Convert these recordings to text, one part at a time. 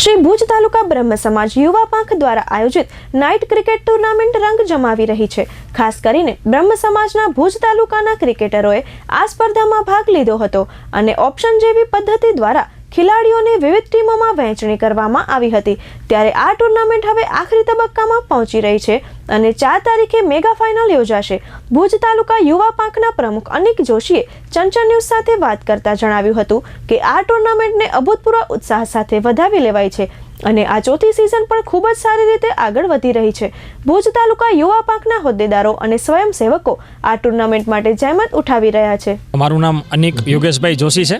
શ્રી ભુજ તાલુકા બ્રહ્મ સમાજ યુવા પાંખ દ્વારા આયોજિત નાઇટ ક્રિકેટ ટુર્નામેન્ટ રંગ જમાવી રહી છે. ખાસ કરીને બ્રહ્મ સમાજના ભુજ તાલુકાના ક્રિકેટરોએ આ સ્પર્ધામાં ભાગ લીધો હતો અને ઓપ્શન જેવી પદ્ધતિ દ્વારા ખેલાડીઓને વિવિધ ટીમોમાં વહેંચણી કરવામાં આવી હતી. ત્યારે આ ટુર્નામેન્ટ હવે આખરી તબક્કામાં પહોંચી રહી છે અને ચાર તારીખે મેગા ફાઇનલ યોજાશે. ભુજ તાલુકા યુવા પાંખના પ્રમુખ અનિક જોશીએ ચંચળ ન્યૂઝ સાથે વાત કરતા જણાવ્યું હતું કે આ ટુર્નામેન્ટને અભૂતપૂર્વ ઉત્સાહ સાથે વધાવી લેવાય છે. અને આ ચોથી સિઝન પણ ખૂબ જ સારી રીતે આગળ વધી રહી છે. ભુજ તાલુકા યુવા પાંખના હોદ્દેદારો અને સ્વયંસેવકો આ ટુર્નામેન્ટ માટે જહેમત ઉઠાવી રહ્યા છે. મારું નામ અનિક યોગેશભાઈ જોશી છે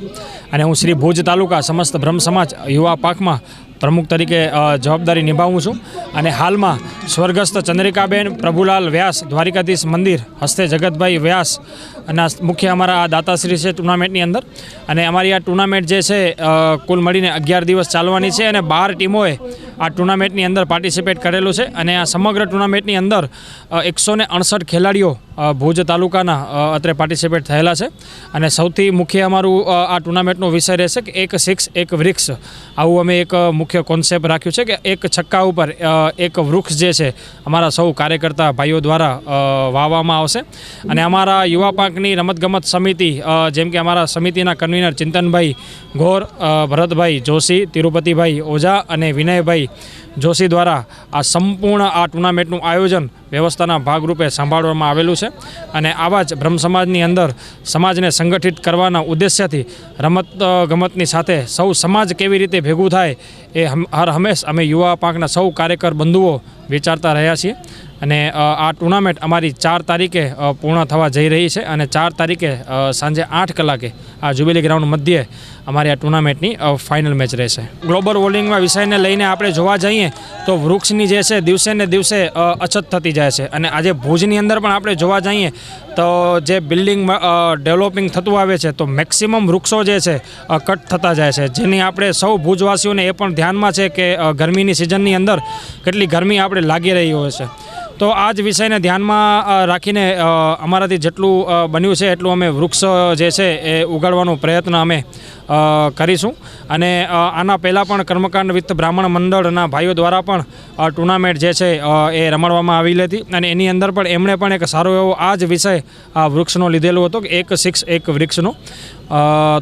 અને હું શ્રી ભુજ તાલુકા સમસ્ત બ્રહ્મ સમાજ યુવા પાકમાં પ્રમુખ તરીકે જવાબદારી નિભાવું છું. અને હાલમાં સ્વર્ગસ્થ ચંદ્રિકાબેન પ્રભુલાલ વ્યાસ, દ્વારિકાધીશ મંદિર હસ્તે જગતભાઈ વ્યાસ અને મુખ્ય અમારા આ દાતાશ્રી છે ટુર્નામેન્ટની અંદર. અને અમારી આ ટુર્નામેન્ટ જે છે કુલ મળીને અગિયાર દિવસ ચાલવાની છે અને બાર ટીમોએ આ ટુર્નામેન્ટની અંદર પાર્ટિસિપેટ કરેલું છે અને આ સમગ્ર ટુર્નામેન્ટની અંદર એકસો અડસઠ ખેલાડીઓ ભુજ તાલુકાના અત્રે પાર્ટિસિપેટ થયેલા છે. અને સૌથી મુખ્ય અમારું આ ટુર્નામેન્ટનો વિષય રહેશે કે એક સિક્સ, એક વૃક્ષ. આવું અમે એક મુખ્ય કોન્સેપ્ટ રાખ્યું છે કે એક છક્કા ઉપર એક વૃક્ષ જે છે, અમારા સૌ કાર્યકર્તા ભાઈઓ દ્વારા વાવવામાં આવશે. અને અમારા યુવા પાંખની રમતગમત સમિતિ જેમ કે અમારા સમિતિના કન્વીનર ચિંતનભાઈ ઘોર ભરતભાઈ જોશી, તિરુપતિભાઈ ઓઝા અને વિનયભાઈ જોશી દ્વારા આ સંપૂર્ણ આ ટુર્નામેન્ટનું આયોજન વ્યવસ્થાના ભાગરૂપે સંભાળવામાં આવેલું છે અને આવા જ બ્રહ્મ સમાજની અંદર સમાજને સંગઠિત કરવાના ઉદ્દેશ્યથી રમત ગમતની સાથે સૌ સમાજ કેવી રીતે ભેગું થાય એ હર હંમેશ અમે યુવા પાંખના સૌ કાર્યકર બંધુઓ વિચારતા રહ્યા છીએ. અને આ ટુર્નામેન્ટ અમારી ચાર તારીખે પૂર્ણ થવા જઈ રહી છે અને ચાર તારીખે સાંજે આઠ કલાકે આ જુબેલી ગ્રાઉન્ડ મધ્યે અમારી આ ટુર્નામેન્ટની ફાઇનલ મેચ રહેશે. ગ્લોબલ વોર્મિંગમાં વિષયને લઈને આપણે જોવા જઈએ તો વૃક્ષની જે છે દિવસે ને દિવસે અછત થતી જાય છે. અને આજે ભુજની અંદર પણ આપણે જોવા જઈએ તો જે બિલ્ડિંગ ડેવલપિંગ થતું આવે છે તો મેક્સિમમ વૃક્ષો જે છે કટ થતા જાય છે. જેની આપણે સૌ ભુજવાસીઓને એ પણ ધ્યાનમાં છે કે ગરમીની સિઝનની અંદર કેટલી ગરમી આપણે લાગી રહી હોય છે. તો આ જ વિષયને ધ્યાનમાં રાખીને અમારાથી જેટલું બન્યું છે એટલું અમે વૃક્ષ, જે છે એ ઉગાડવાનો પ્રયત્ન અમે કરીશું. અને આના પહેલાં પણ કર્મકાંડ વિત્ત બ્રાહ્મણ મંડળના ભાઈઓ દ્વારા પણ ટુર્નામેન્ટ જે છે એ રમાડવામાં આવેલી હતી. અને એની અંદર પણ એમણે પણ એક સારો એવો આ જ વિષય વૃક્ષનો લીધેલો હતો કે એક સિક્સ એક વૃક્ષનો.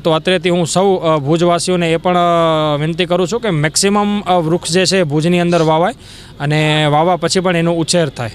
તો અત્રેથી હું સૌ ભુજવાસીઓને એ પણ વિનંતી કરું છું કે મેક્સિમમ વૃક્ષ જે છે ભુજની અંદર વાવાય અને વાવા પછી પણ એનો ઉછેર થાય.